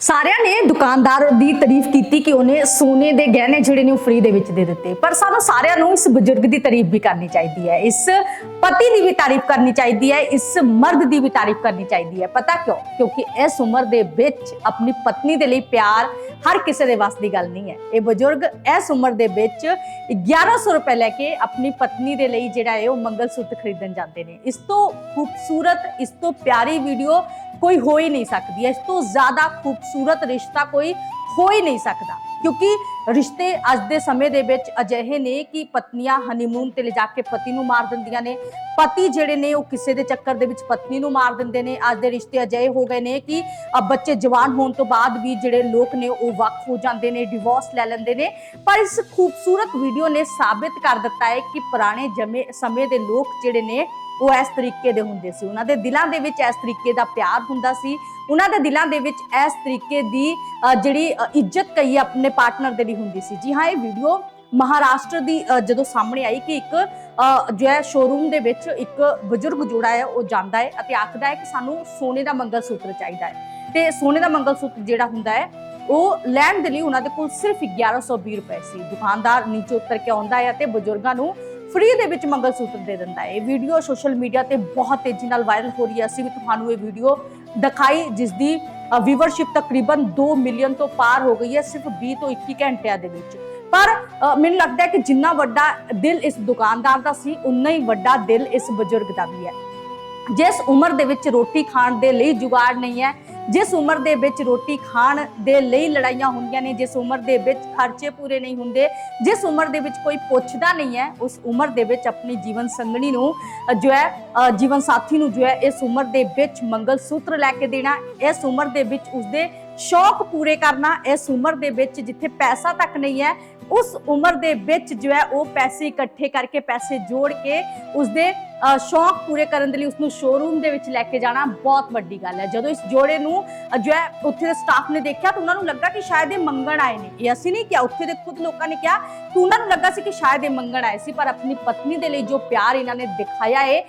ਸਾਰਿਆਂ ਨੇ ਦੁਕਾਨਦਾਰ ਦੀ ਤਾਰੀਫ ਕੀਤੀ ਕਿ ਉਹਨੇ ਸੋਨੇ ਦੇ ਗਹਿਣੇ ਜਿਹੜੇ ਨੇ ਉਹ ਫ੍ਰੀ ਦੇ ਵਿੱਚ ਦੇ ਦਿੱਤੇ। ਪਰ ਸਾਨੂੰ ਸਾਰਿਆਂ ਨੂੰ ਇਸ ਬਜ਼ੁਰਗ ਦੀ ਤਾਰੀਫ ਵੀ ਕਰਨੀ ਚਾਹੀਦੀ ਹੈ। ਇਸ ਪਤੀ ਦੀ ਵੀ ਤਾਰੀਫ ਕਰਨੀ ਚਾਹੀਦੀ ਹੈ। ਇਸ ਮਰਦ ਦੀ ਵੀ ਤਾਰੀਫ ਕਰਨੀ ਚਾਹੀਦੀ ਹੈ। ਪਤਾ ਕਿਉਂ? ਕਿਉਂਕਿ ਇਸ ਉਮਰ ਦੇ ਵਿੱਚ ਆਪਣੀ ਪਤਨੀ ਦੇ ਲਈ ਪਿਆਰ ਹਰ ਕਿਸੇ ਦੇ ਵੱਸ ਦੀ ਗੱਲ ਨਹੀਂ ਹੈ। ਇਹ ਬਜ਼ੁਰਗ ਇਸ ਉਮਰ ਦੇ ਵਿੱਚ 1100 ਰੁਪਏ ਲੈ ਕੇ ਆਪਣੀ ਪਤਨੀ ਦੇ ਲਈ ਜਿਹੜਾ ਹੈ ਉਹ ਮੰਗਲ ਸੂਤਰ ਖਰੀਦਣ ਜਾਂਦੇ ਨੇ। ਇਸ ਤੋਂ ਖੂਬਸੂਰਤ, ਇਸ ਤੋਂ ਪਿਆਰੀ ਵੀਡੀਓ ਕੋਈ ਹੋ ਹੀ ਨਹੀਂ ਸਕਦੀ। ਇਸ ਤੋਂ ਜ਼ਿਆਦਾ ਖੂਬਸੂਰਤ ਰਿਸ਼ਤਾ ਕੋਈ ਹੋ ਹੀ ਨਹੀਂ ਸਕਦਾ। ਕਿਉਂਕਿ ਰਿਸ਼ਤੇ ਅੱਜ ਦੇ ਸਮੇਂ ਦੇ ਵਿੱਚ ਅਜਿਹੇ ਨੇ ਕਿ ਪਤਨੀਆਂ ਹਨੀਮੂਨ ਤੇ ਲਿਜਾ ਕੇ ਪਤੀ ਨੂੰ ਮਾਰ ਦਿੰਦੀਆਂ ਨੇ। ਪਤੀ ਜਿਹੜੇ ਨੇ ਉਹ ਕਿਸੇ ਦੇ ਚੱਕਰ ਦੇ ਵਿੱਚ ਪਤਨੀ ਨੂੰ ਮਾਰ ਦਿੰਦੇ ਨੇ। ਅੱਜ ਦੇ ਰਿਸ਼ਤੇ ਅਜਿਹੇ ਹੋ ਗਏ ਨੇ ਕਿ ਬੱਚੇ ਜਵਾਨ ਹੋਣ ਤੋਂ ਬਾਅਦ ਵੀ ਜਿਹੜੇ ਲੋਕ ਨੇ ਉਹ ਵੱਖ ਹੋ ਜਾਂਦੇ ਨੇ ਡਿਵੋਰਸ ਲੈ ਲੈਂਦੇ ਨੇ। ਪਰ ਇਸ ਖੂਬਸੂਰਤ ਵੀਡੀਓ ਨੇ ਸਾਬਿਤ ਕਰ ਦਿੱਤਾ ਹੈ ਕਿ ਪੁਰਾਣੇ ਜਮੇ ਸਮੇਂ ਦੇ ਲੋਕ ਜਿਹੜੇ ਨੇ ਉਹ ਇਸ ਤਰੀਕੇ ਦੇ ਹੁੰਦੇ ਸੀ। ਉਹਨਾਂ ਦੇ ਦਿਲਾਂ ਦੇ ਵਿੱਚ ਇਸ ਤਰੀਕੇ ਦਾ ਪਿਆਰ ਹੁੰਦਾ ਸੀ। ਉਹਨਾਂ ਦੇ ਦਿਲਾਂ ਦੇ ਵਿੱਚ ਇਸ ਤਰੀਕੇ ਦੀ ਜਿਹੜੀ ਇੱਜ਼ਤ ਕਈ ਆਪਣੇ ਪਾਰਟਨਰ ਦੇ ਲਈ ਹੁੰਦੀ ਸੀ। ਜੀ ਹਾਂ, ਇਹ ਵੀਡੀਓ ਮਹਾਰਾਸ਼ਟਰ ਦੀ ਜਦੋਂ ਸਾਹਮਣੇ ਆਈ ਕਿ ਇੱਕ ਜੋ ਹੈ ਸ਼ੋਰੂਮ ਦੇ ਵਿੱਚ ਇੱਕ ਬਜ਼ੁਰਗ ਜੋੜਾ ਹੈ, ਉਹ ਜਾਂਦਾ ਹੈ ਅਤੇ ਆਖਦਾ ਹੈ ਕਿ ਸਾਨੂੰ ਸੋਨੇ ਦਾ ਮੰਗਲ ਸੂਤਰ ਚਾਹੀਦਾ ਹੈ। ਤੇ ਸੋਨੇ ਦਾ ਮੰਗਲ ਸੂਤਰ ਜਿਹੜਾ ਹੁੰਦਾ ਹੈ, ਉਹ ਲੈਣ ਦੇ ਲਈ ਉਹਨਾਂ ਦੇ ਕੋਲ ਸਿਰਫ 1120 ਰੁਪਏ ਸੀ। ਦੁਕਾਨਦਾਰ ਨੀਚੇ ਉਤਰ ਕੇ ਆਉਂਦਾ ਹੈ ਅਤੇ ਬਜ਼ੁਰਗਾਂ ਨੂੰ ਫ੍ਰੀ ਦੇ ਵਿੱਚ ਮੰਗਲ ਸੂਤਰ ਦੇ ਦਿੰਦਾ ਹੈ। ਇਹ ਵੀਡੀਓ ਸੋਸ਼ਲ ਮੀਡੀਆ ਤੇ ਬਹੁਤ ਤੇਜ਼ੀ ਨਾਲ ਵਾਇਰਲ ਹੋ ਰਹੀ ਹੈ। ਅਸੀਂ ਵੀ ਤੁਹਾਨੂੰ ਇਹ ਵੀਡੀਓ ਦਿਖਾਈ, ਜਿਸ ਦੀ ਵੀਵਰਸ਼ਿਪ ਤਕਰੀਬਨ 2 ਮਿਲੀਅਨ ਤੋਂ ਪਾਰ ਹੋ ਗਈ ਹੈ, ਸਿਰਫ 20 ਤੋਂ 21 ਘੰਟਿਆਂ ਦੇ ਵਿੱਚ। ਪਰ ਮੈਨੂੰ ਲੱਗਦਾ ਹੈ ਕਿ ਜਿੰਨਾ ਵੱਡਾ ਦਿਲ ਇਸ ਦੁਕਾਨਦਾਰ ਦਾ ਸੀ, ਉਨਾ ਹੀ ਵੱਡਾ ਦਿਲ ਇਸ ਬਜ਼ੁਰਗ ਦਾ ਵੀ ਹੈ। ਜਿਸ ਉਮਰ ਦੇ ਵਿੱਚ ਰੋਟੀ ਖਾਣ ਦੇ ਲਈ ਜੁਗਾੜ ਨਹੀਂ ਹੈ ਜਿਸ ਉਮਰ ਦੇ ਵਿੱਚ ਰੋਟੀ ਖਾਣ ਦੇ ਲਈ ਲੜਾਈਆਂ ਹੁੰਦੀਆਂ ਨੇ, ਜਿਸ ਉਮਰ ਦੇ ਵਿੱਚ ਖਰਚੇ ਪੂਰੇ ਨਹੀਂ ਹੁੰਦੇ, ਜਿਸ ਉਮਰ ਦੇ ਵਿੱਚ ਕੋਈ ਪੁੱਛਦਾ ਨਹੀਂ ਹੈ, ਉਸ ਉਮਰ ਦੇ ਵਿੱਚ ਆਪਣੀ ਜੀਵਨ ਸੰਗਣੀ ਨੂੰ ਜੋ ਹੈ ਜੀਵਨ ਸਾਥੀ ਨੂੰ ਜੋ ਹੈ, ਇਸ ਉਮਰ ਦੇ ਵਿੱਚ ਮੰਗਲ ਸੂਤਰ ਲੈ ਕੇ ਦੇਣਾ, ਇਸ ਉਮਰ ਦੇ ਵਿੱਚ ਉਸਦੇ ਸ਼ੌਕ ਪੂਰੇ ਕਰਨਾ ਇਸ ਉਮਰ ਦੇ ਵਿੱਚ ਜਿੱਥੇ ਪੈਸਾ ਤੱਕ ਨਹੀਂ ਹੈ ਉਸ ਉਮਰ ਦੇ ਵਿੱਚ ਜੋ ਹੈ ਉਹ ਪੈਸੇ ਇਕੱਠੇ ਕਰਕੇ ਪੈਸੇ ਜੋੜ ਕੇ ਉਸਦੇ ਅ, ਸ਼ੌਕ ਪੂਰੇ ਕਰਨ ਦੇ ਲਈ ਉਸ ਨੂੰ ਸ਼ੋਰੂਮ ਦੇ ਵਿੱਚ ਲੈ ਕੇ ਜਾਣਾ ਬਹੁਤ ਵੱਡੀ ਗੱਲ ਹੈ। ਜਦੋਂ ਇਸ ਜੋੜੇ ਨੂੰ ਜੋ ਹੈ ਉੱਥੇ ਦੇ ਸਟਾਫ ਨੇ ਦੇਖਿਆ ਤਾਂ ਉਹਨਾਂ ਨੂੰ ਲੱਗਾ ਕਿ ਸ਼ਾਇਦ ਇਹ ਮੰਗਣ ਆਏ ਨੇ। ਇਹ ਅਸੀਂ ਨਹੀਂ ਕਿਹਾ ਉੱਥੇ ਦੇ ਖੁਦ ਲੋਕਾਂ ਨੇ ਕਿਹਾ ਕਿ ਉਹਨਾਂ ਨੂੰ ਲੱਗਾ ਸੀ ਕਿ ਸ਼ਾਇਦ ਇਹ ਮੰਗਣ ਆਏ ਸੀ ਪਰ ਆਪਣੀ ਪਤਨੀ ਦੇ ਲਈ ਜੋ ਪਿਆਰ ਇਹਨਾਂ ਨੇ ਦਿਖਾਇਆ ਹੈ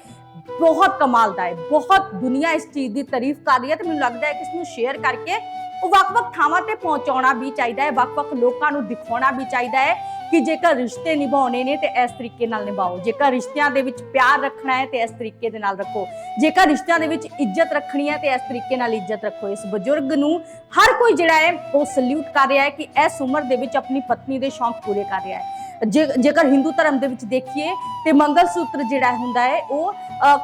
ਬਹੁਤ ਕਮਾਲ ਦਾ ਹੈ, ਬਹੁਤ ਦੁਨੀਆ ਇਸ ਚੀਜ਼ ਦੀ ਤਾਰੀਫ ਕਰ ਰਹੀ ਹੈ ਤੇ ਮੈਨੂੰ ਲੱਗਦਾ ਹੈ ਕਿ ਇਸ ਨੂੰ ਸ਼ੇਅਰ ਕਰਕੇ ਉਹ ਵੱਖ-ਵੱਖ ਥਾਵਾਂ ਤੇ ਪਹੁੰਚਾਉਣਾ ਵੀ ਚਾਹੀਦਾ ਹੈ ਵੱਖ-ਵੱਖ ਲੋਕਾਂ ਨੂੰ ਦਿਖਾਉਣਾ ਵੀ ਚਾਹੀਦਾ ਹੈ ਕਿ ਜੇਕਰ ਰਿਸ਼ਤੇ ਨਿਭਾਉਣੇ ਨੇ ਤੇ ਇਸ ਤਰੀਕੇ ਨਾਲ ਨਿਭਾਓ, ਜੇਕਰ ਰਿਸ਼ਤਿਆਂ ਦੇ ਵਿੱਚ ਪਿਆਰ ਰੱਖਣਾ ਹੈ ਤੇ ਇਸ ਤਰੀਕੇ ਦੇ ਨਾਲ ਰੱਖੋ, ਜੇਕਰ ਰਿਸ਼ਤਿਆਂ ਦੇ ਵਿੱਚ ਇੱਜ਼ਤ ਰੱਖਣੀ ਹੈ ਤੇ ਇਸ ਤਰੀਕੇ ਨਾਲ ਇੱਜ਼ਤ ਰੱਖੋ, ਇਸ ਬਜ਼ੁਰਗ ਨੂੰ ਹਰ ਕੋਈ ਜਿਹੜਾ ਹੈ ਉਹ ਸਲੂਟ ਕਰ ਰਿਹਾ ਹੈ ਕਿ ਇਸ ਉਮਰ ਦੇ ਵਿੱਚ ਆਪਣੀ ਪਤਨੀ ਦੇ ਸ਼ੌਂਕ ਪੂਰੇ ਕਰ ਰਿਹਾ ਹੈ। ਜੇ ਜੇਕਰ ਹਿੰਦੂ ਧਰਮ ਦੇ ਵਿੱਚ ਦੇਖੀਏ ਤੇ ਮੰਗਲ ਸੂਤਰ ਜਿਹੜਾ ਹੁੰਦਾ ਹੈ ਉਹ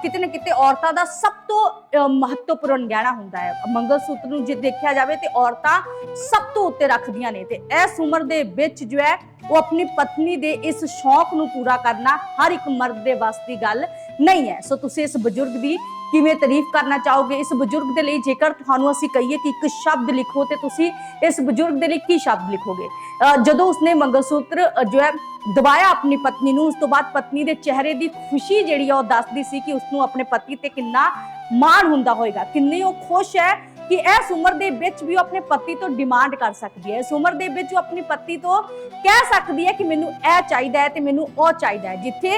ਕਿਤੇ ਨਾ ਕਿਤੇ ਔਰਤਾਂ ਦਾ ਸਭ ਤੋਂ ਅ, ਮਹੱਤਵਪੂਰਨ ਗਹਿਣਾ ਹੁੰਦਾ ਹੈ। ਮੰਗਲ ਸੂਤਰ ਨੂੰ ਜੇ ਦੇਖਿਆ ਜਾਵੇ ਤੇ ਔਰਤਾਂ ਸਭ ਤੋਂ ਉੱਤੇ ਰੱਖਦੀਆਂ ਨੇ ਤੇ ਇਸ ਉਮਰ ਦੇ ਵਿੱਚ ਜੋ ਹੈ ਉਹ ਆਪਣੀ ਪਤਨੀ ਦੇ ਇਸ ਸ਼ੌਕ ਨੂੰ ਪੂਰਾ ਕਰਨਾ ਹਰ ਇੱਕ ਮਰਦ ਦੇ ਵੱਸ ਦੀ ਗੱਲ ਨਹੀਂ ਹੈ। ਸੋ ਤੁਸੀਂ ਇਸ ਬਜ਼ੁਰਗ ਦੀ ਕਿਵੇਂ ਤਾਰੀਫ ਕਰਨਾ ਚਾਹੋਗੇ? ਇਸ ਬਜ਼ੁਰਗ ਦੇ ਲਈ ਜੇਕਰ ਤੁਹਾਨੂੰ ਅਸੀਂ ਕਹੀਏ ਕਿ ਇੱਕ ਸ਼ਬਦ ਲਿਖੋ ਤੇ ਤੁਸੀਂ ਇਸ ਬਜ਼ੁਰਗ ਦੇ ਲਈ ਕੀ ਸ਼ਬਦ ਲਿਖੋਗੇ? ਜਦੋਂ ਉਸਨੇ ਮੰਗਲਸੂਤਰ ਜੋ ਹੈ, ਦਬਾਇਆ ਆਪਣੀ ਪਤਨੀ ਨੂੰ, ਉਸ ਤੋਂ ਬਾਅਦ ਪਤਨੀ ਦੇ ਚਿਹਰੇ ਦੀ ਖੁਸ਼ੀ ਜਿਹੜੀ ਆ ਉਹ ਦੱਸਦੀ ਸੀ ਕਿ ਉਸਨੂੰ ਆਪਣੇ ਪਤੀ ਤੇ ਕਿੰਨਾ ਮਾਣ ਹੁੰਦਾ ਹੋਵੇਗਾ ਕਿੰਨੀ ਉਹ ਖੁਸ਼ ਹੈ ਕਿ ਇਸ ਉਮਰ ਦੇ ਵਿੱਚ ਵੀ ਉਹ ਆਪਣੇ ਪਤੀ ਤੋਂ ਡਿਮਾਂਡ ਕਰ ਸਕਦੀ ਹੈ। ਇਸ ਉਮਰ ਦੇ ਵਿੱਚ ਉਹ ਆਪਣੀ ਪਤੀ ਤੋਂ ਕਹਿ ਸਕਦੀ ਹੈ ਕਿ ਮੈਨੂੰ ਇਹ ਚਾਹੀਦਾ ਹੈ ਤੇ ਮੈਨੂੰ ਉਹ ਚਾਹੀਦਾ ਹੈ। ਜਿੱਥੇ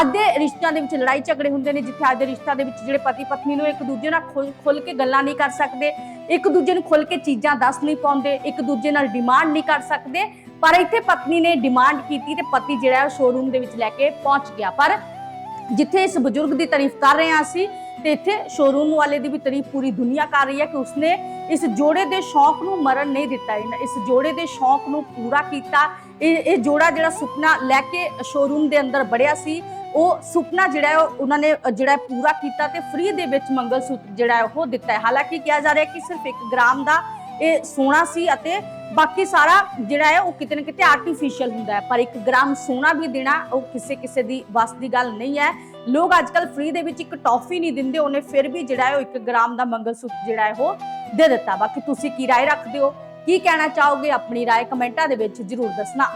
ਅੱਜ ਦੇ ਰਿਸ਼ਤਿਆਂ ਦੇ ਵਿੱਚ ਲੜਾਈ ਝਗੜੇ ਹੁੰਦੇ ਨੇ, ਜਿੱਥੇ ਅੱਜ ਦੇ ਰਿਸ਼ਤਿਆਂ ਦੇ ਵਿੱਚ ਜਿਹੜੇ ਪਤੀ ਪਤਨੀ ਨੂੰ ਇੱਕ ਦੂਜੇ ਨਾਲ ਖੁੱਲ ਕੇ ਗੱਲਾਂ ਨਹੀਂ ਕਰ ਸਕਦੇ, ਇੱਕ ਦੂਜੇ ਨੂੰ ਖੁੱਲ ਕੇ ਚੀਜ਼ਾਂ ਦੱਸ ਨਹੀਂ ਪਾਉਂਦੇ, ਇੱਕ ਦੂਜੇ ਨਾਲ ਡਿਮਾਂਡ ਨਹੀਂ ਕਰ ਸਕਦੇ, ਪਰ ਇੱਥੇ ਪਤਨੀ ਨੇ ਡਿਮਾਂਡ ਕੀਤੀ ਤੇ ਪਤੀ ਜਿਹੜਾ ਹੈ ਸ਼ੋਰੂਮ ਦੇ ਵਿੱਚ ਲੈ ਕੇ ਪਹੁੰਚ ਗਿਆ। ਪਰ ਜਿੱਥੇ ਇਸ ਬਜ਼ੁਰਗ ਦੀ ਤਾਰੀਫ ਕਰ ਰਹੇ ਹਾਂ ਅਸੀਂ ਤੇ ਇੱਥੇ ਸ਼ੋਰੂਮ ਵਾਲੇ ਦੀ ਵੀ ਤਾਰੀਫ ਪੂਰੀ ਦੁਨੀਆ ਕਰ ਰਹੀ ਹੈ ਕਿ ਉਸਨੇ ਇਸ ਜੋੜੇ ਦੇ ਸ਼ੌਕ ਨੂੰ ਮਰਨ ਨਹੀਂ ਦਿੱਤਾ, ਇਹਨਾਂ- ਇਸ ਜੋੜੇ ਦੇ ਸ਼ੌਕ ਨੂੰ ਪੂਰਾ ਕੀਤਾ। ਇਹ ਇਹ ਜੋੜਾ ਜਿਹੜਾ ਸੁਪਨਾ ਲੈ ਕੇ ਸ਼ੋਰੂਮ ਦੇ ਅੰਦਰ ਬੜਿਆ ਸੀ, ਉਹ ਸੁਪਨਾ ਜਿਹੜਾ ਉਹ ਉਹਨਾਂ ਨੇ, ਜਿਹੜਾ ਪੂਰਾ ਕੀਤਾ ਤੇ ਫ੍ਰੀ ਦੇ ਵਿੱਚ ਮੰਗਲ ਸੂਤਰ ਜਿਹੜਾ ਉਹ ਦਿੱਤਾ ਹੈ। ਹਾਲਾਂਕਿ ਕਿਹਾ ਜਾ ਰਿਹਾ ਕਿ ਸਿਰਫ 1 ਗ੍ਰਾਮ ਦਾ ਇਹ ਸੋਨਾ ਸੀ ਅਤੇ ਬਾਕੀ ਸਾਰਾ ਜਿਹੜਾ ਹੈ ਉਹ ਕਿਤੇ ਨਾ ਕਿਤੇ ਆਰਟੀਫੀਸ਼ੀਅਲ ਹੁੰਦਾ ਹੈ, ਪਰ 1 ਗ੍ਰਾਮ ਸੋਨਾ ਵੀ ਦੇਣਾ ਉਹ ਕਿਸੇ ਕਿਸੇ ਦੀ ਵੱਸ ਦੀ ਗੱਲ ਨਹੀਂ ਹੈ। ਲੋਕ ਅੱਜ ਕੱਲ ਫ੍ਰੀ ਦੇ ਵਿੱਚ ਇੱਕ ਟੌਫੀ ਨਹੀਂ ਦਿੰਦੇ, ਉਹਨੇ ਫਿਰ ਵੀ ਜਿਹੜਾ ਹੈ ਉਹ 1 ਗ੍ਰਾਮ ਦਾ ਮੰਗਲ ਸੂਤਰ ਜਿਹੜਾ ਹੈ ਉਹ ਦੇ ਦਿੱਤਾ। ਬਾਕੀ ਤੁਸੀਂ ਕੀ ਰਾਏ ਰੱਖਦੇ ਹੋ? ਕੀ ਕਹਿਣਾ ਚਾਹੋਗੇ? ਆਪਣੀ ਰਾਏ ਕਮੈਂਟਾਂ ਦੇ ਵਿੱਚ ਜਰੂਰ ਦੱਸਣਾ।